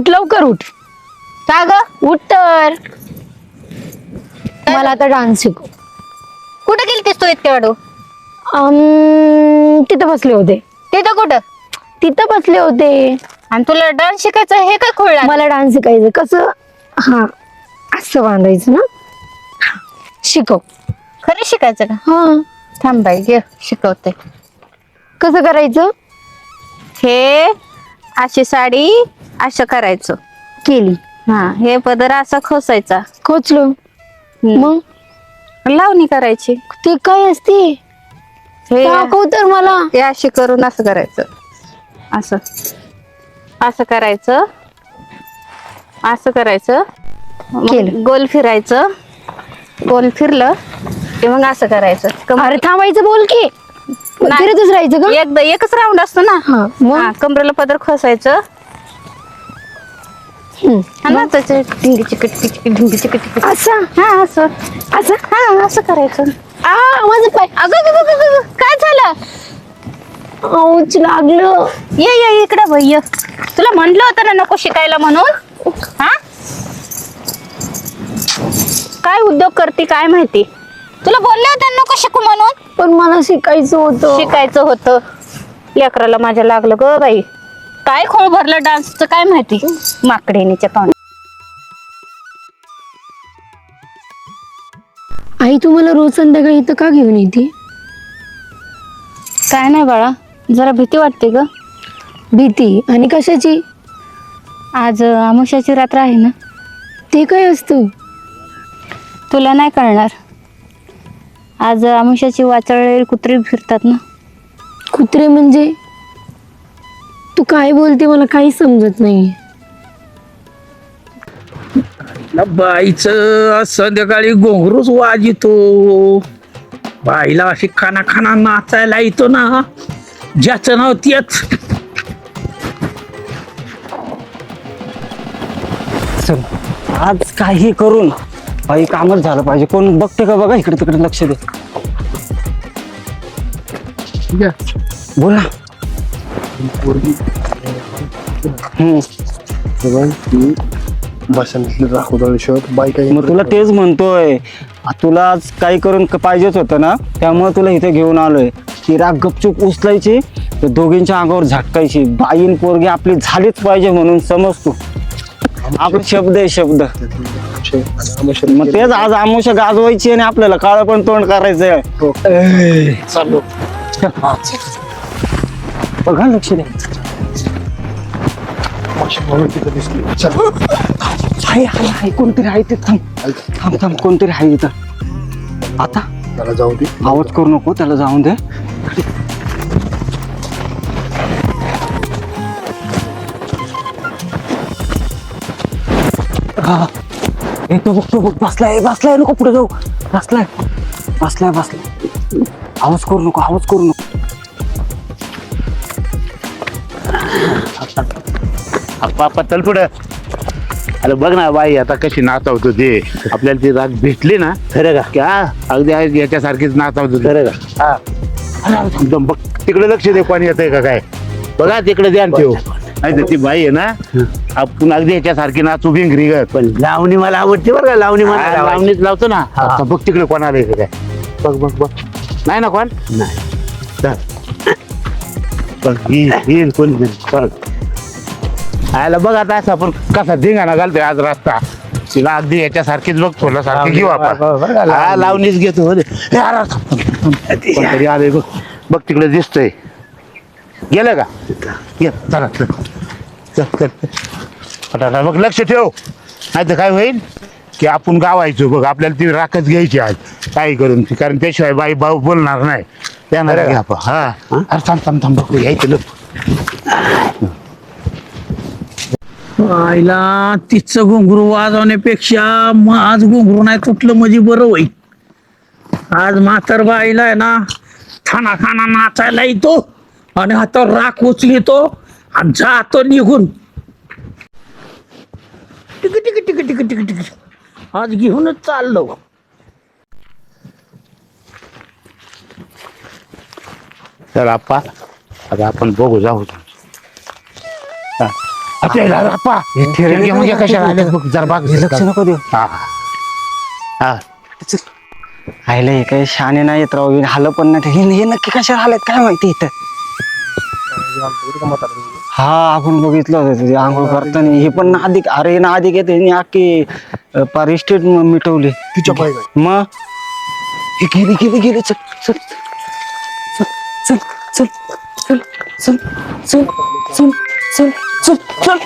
उठ लवकर उठ. का ग? उठ तर. मला आता डान्स शिकव. कुठे गेलतीस तू इतक्या अम, तिथं बसले होते. तिथं कुठं? तिथं बसले होते. आणि तुला डान्स शिकायचं हे काय खोळला मला डान्स शिकायचं कसं? हा असं बांधायचं ना? हा, शिकव. खरं शिकायचं का? हा. थांब बाई घे शिकवते. कसं करायचं? हे अशी साडी असं करायचं. केली. हा हे पदर असा खोसायचा. खोचलो. हम्म. मग? लावणी करायची. ते काय असते? हे दाखव तर मला. हे अशी करून असं करायचं. असं. असं करायचं. असं करायचं. मग केलं. गोल फिरायचं. गोल फिरलं की मग असं करायचं. कम- अरे थांबायचं बोल की. फिरतच राहायचं का? एकदा एकच राऊंड असतो ना. हा मग? हा कमरेला पदर खोसायचं. ना त्याचे ढिंगी चिकट चिकट ढिंगी चिकट चिकट असं? हा असं. असं? हा असं करायचं. आ माझं पाय अगं अगं, अगं, अगं, अगं, काय झालं? औच लागलं. ये ये इकडे भाई ये. तुला म्हणलं होतं ना नको शिकायला म्हणून? हा? काय उद्योग करते काय माहिती? तुला बोलले होते ना नको शिकू म्हणून? पण मला शिकायचं होतं. शिकायचं होतं. लेकराला माझ्या लागलं ग बाई. काय खोळ भरलं डान्सचं काय माहिती? माकडेनीच्या तोंड आई तुम्हाला रोज संध्याकाळी इथं का घेऊन येते? काय नाही बाळा जरा भीती वाटते ग. भीती? आणि कशाची? आज अं, अमावस्याची रात्र आहे ना. ते काय असतं? तुला नाही कळणार. आज अं, अमावस्याची वाचळलेली कुत्री फिरतात ना. कुत्रे म्हणजे? तू काय बोलते मला काही समजत नाही बाईचं संध्याकाळी घोंगरूच वाजितो. बाईला अशी खाना खाना नाचायला येतो ना. ज्याचं नाव तेच चल आज काही करून बाई कामच झालं पाहिजे. कोण बघते का बघा? इकडे तिकडे लक्ष दे. बोल हम्म. दाखवता शर्ट बाईक आहे मग तुला तेच म्हणतोय. तुला आज काही करून क- पाहिजेच होतं ना? त्यामुळे तुला इथे घेऊन आलोय. ती राग गपचूप उचलायची तर दोघींच्या अंगावर झटकायची. बाईन पोरगी आपली झालीच पाहिजे म्हणून समज तू. आपला शब्द आहे शब्द. मग तेच आज आमुषा गाजवायची आणि आपल्याला काळ पण तोंड करायचंय. चाललो बघा लक्ष द्या. आहे आहे आहे कोणतरी आहे ते थांब. थांब थांब कोणतरी आहे इथं. आता? त्याला जाऊ दे. आवाज करू नको त्याला जाऊन दे. हा. ए, तो बघ तो बघ बसलाय बसलाय नको पुढे जाऊ. बसलाय बसलाय बसलाय. आवाज करू नको आवाज करू नको. पापा चल पुढं. अरे बघ ना बाई आता कशी नाचवतो ते आपल्याला ती राग भेटली ना खरं का? क्या अगदी आज याच्यासारखीच नाचवतो खरं का? हा. अरे, थांब, बघ तिकडे लक्ष दे कोणी येतंय का काय. बघा तिकडे ध्यान ठेव. नाही तर ती बाई आहे ना आपण अगदी याच्यासारखी नाचू भिंगरी ग पण लावणी मला आवडते बरं का लावणी मला. लावणीच लावतो ना. आता बघ तिकडे कोण आलंय का काय. बघ बघ बघ. नाही ना कोण? नाही. चल. बघ येईल येईल कोणी. बघ आयला बघ आता असं आपण कसा धिंगाणा घालतोय आज रस्ता. तिला अगदी याच्यासारखीच बघ थोडं सारखी घेऊ आपण. हा लावणीच घेतो. हो रे. हे अरे. कोणतरी आलंय बघ. बघ तिकडे दिसतंय. गेलं का? ये चला चल. चल चल. आता बघ लक्ष ठेव. नाही तर काय होईल? की आपण गावायचो बघ. आपल्याला ती राखच घ्यायची आज. काही करून ती. कारण त्याशिवाय बाई भाऊ बोलणार नाही. त्यांना घ्या आपण. हा. अरे थांब थांब थांब. बघ यायचं लोक आईला तिचं घुंगरू वाजवण्यापेक्षा मग आज घुंगरू नाही तुटलं म्हणजे बरं होईल. आज म्हातार बाईला आहे ना खाना खाना नाचायला येतो आणि हातावर राख उचलितो आणि जातो निघून. Tick tick tick tick tick tick आज घेऊनच चाललो. तर आपा आता आपण बघू जाऊ. हा. आता याला रापा. ठेवले का? कशा आल्यात बघ जरा बाग लक्ष नको देऊ. हा. हा. आयला हे काही शाने नाही येत राहू हाल पण नाही. हे नक्की कशाला आलेत? काय माहिती इथं? हा आपण बघितलं होतं ते आंघोळ करताना. हे पण नादिक अरे नादिक येते. ह्यांनी अख्खी पार इस्टेट मिटवली. तिच्या काय मग हे गेली गेली गेली. चल चल चल चल चल चल चल चल. चल चल चल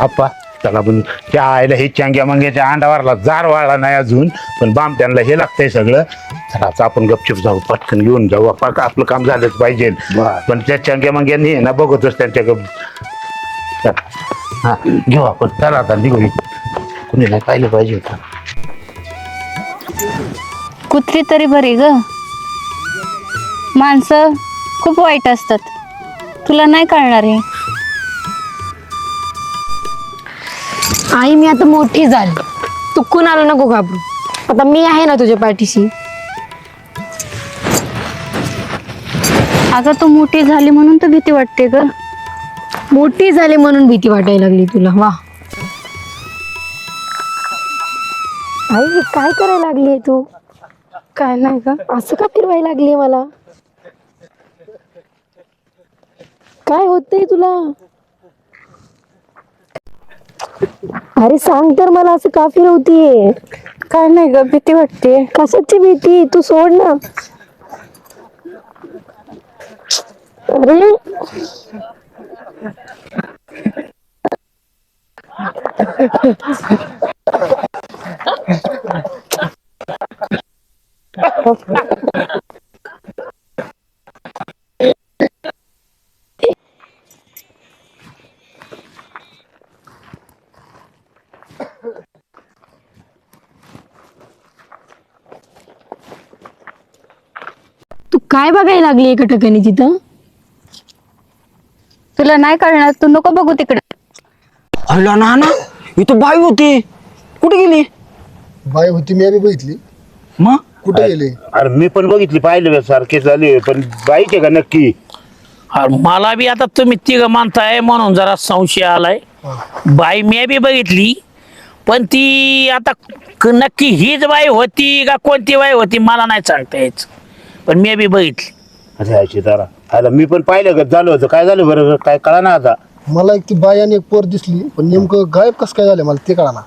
आप्पा त्याला पण त्या आईला हे चांग्या मंग्याच्या अंडावरला जार वाळला नाही अजून पण बाम त्यांना हे लागतंय सगळं. चला आता आपण गपचूप जाऊ पटकन घेऊन जाऊ. आप्पा का आपलं काम झालंच पाहिजे. पण त्या चांग्या मंग्यांनी आहे ना बघतोच त्यांच्या गप चला. हा घेऊ आपण. चला आता निघू कुणी नाही पाहिलं पाहिजे होतं. कुत्री तरी बरी ग. माणसं खूप वाईट असतात. तुला नाही कळणार हे. आई मी आता मोठी झाली. तू कुणाला नको घाबरू. आता मी आहे ना तुझ्या पाठीशी. अगं तू मोठी झाली म्हणून तर भीती वाटते ग. मोठी झाली म्हणून भीती वाटायला लागली तुला. वा. आई हे काय करायला लागली तू? काय नाही का असं का फिरवायला लागली मला? काय होतंय तुला? अरे सांग तर मला असं का फिरवतीये काय नाही ग भीती वाटते कशाची भीती? तू सोड ना. अरे. काय बघायला लागली एका ठिकाणी तिथं? तुला नाही कळणार तू नको बघू तिकडे. अला ना ना इथं बाई होती. कुठे गेली? बाय होती मी आम्ही बघितली. मग? कुठे गेले? अरे मी पण बघितली पाहिले सारखे झाले पण बाईचे का नक्की? अरे मला बी आता तुम्ही तिघ मानताय म्हणून जरा संशय आलाय. बाई मी बी बघितली पण ती आता क- नक्की हीच बाई होती का कोणती बाई होती मला नाही सांगता यायचं. पण मी बी बघितली. अरे यायची जरा अरे मी पण पाहिलं का झालं होतं. काय झालं बरं? काय कळा ना आता. मला एक ती बाय आणि एक पोर दिसली पण नेमकं गायब कसं काय झालं मला ते कळा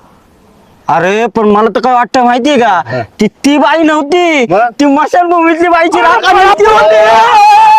अरे पण मला तर काय वाटतं माहितीये का? ती ती बाई नव्हती. मग? ती मशानभूमीतली बाईची राख आणि ती होती.